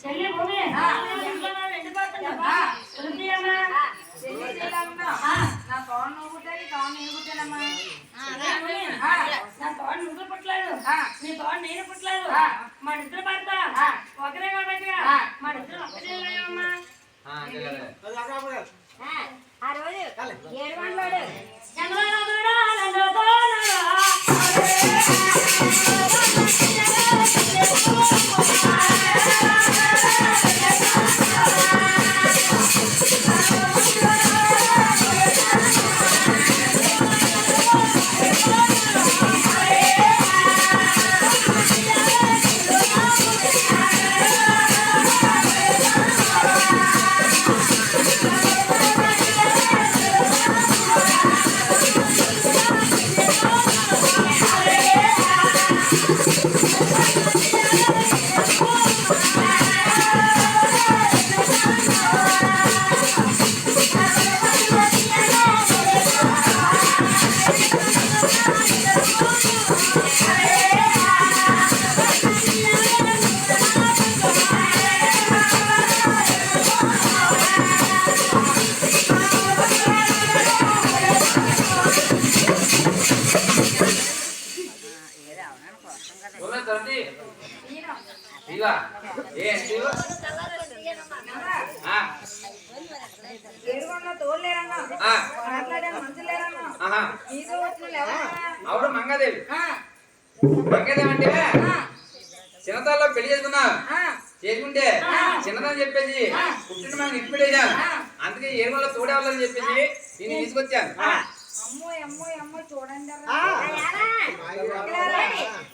చెల్లి భూమి. నా పవన్ నువ్వు పుట్టాలి పవన్ నేను పుట్టానమ్మా నా తోడు నువ్వు పుట్టలేదు నీ తోడు నేను పుట్టలేదు మా ఇద్దరు పడతా ఒకరే కాబట్టి మా ఇద్దరు ఒక్కటే అమ్మా ఆ రోజు ఏడు వందలు ఆవిడ మంగాదేవి. మంగాదేవి అంటే? చిన్నతాల్లో పెళ్ళి చేసుకున్నా చేసుకుంటే చిన్నదని చెప్పేసి పుట్టిన మనం ఇప్పిడేసాను అందుకే ఏ వల్ల తోడేవాళ్ళని చెప్పేసి నేను తీసుకొచ్చాను. అమ్మో అమ్మో అమ్మో చూడండి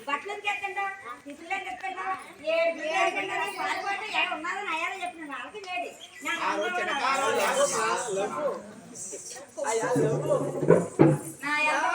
బట్టలు ఎత్తండా తిప్పులేని ఎత్తండా ఏడు చెప్పిన వాళ్ళకి లేడి. నా ఎంత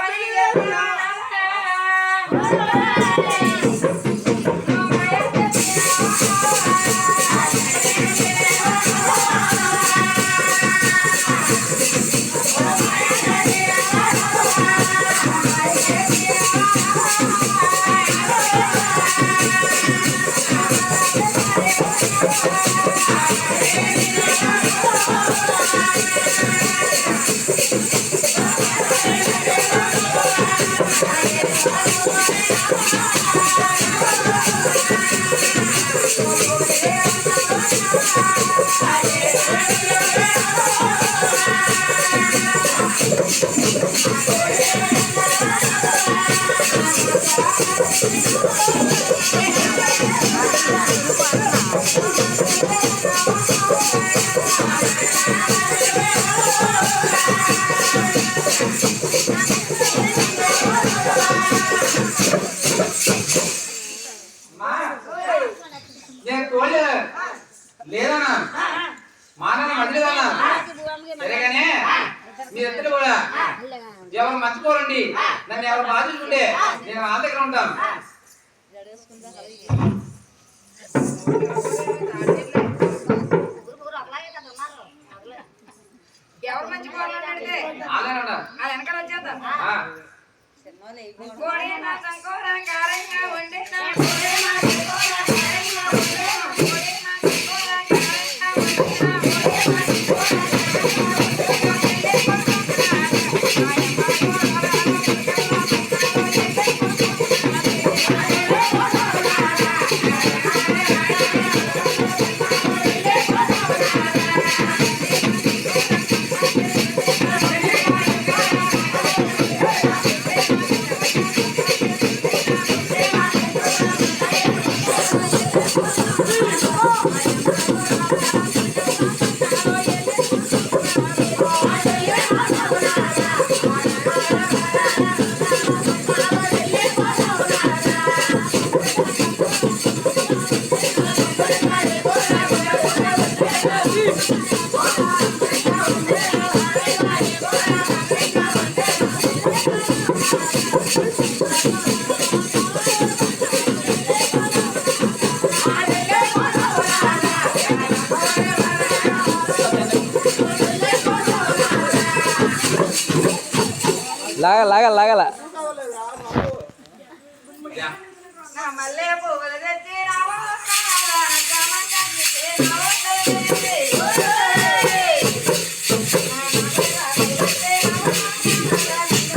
సరేగానే? మీరిద్దరు కూడా ఎవరు మర్చిపోరండి. నన్ను ఎవరు బాధించుకుంటే నేను వాళ్ళ దగ్గర ఉంటాను. ఎవరు మంచి ఉంటాను అది వెనకాల వచ్చేద్దాం. కోడి నా సంకోర కారంగా ఉండే నా లాగ లాగ లాగల మళ్ళీ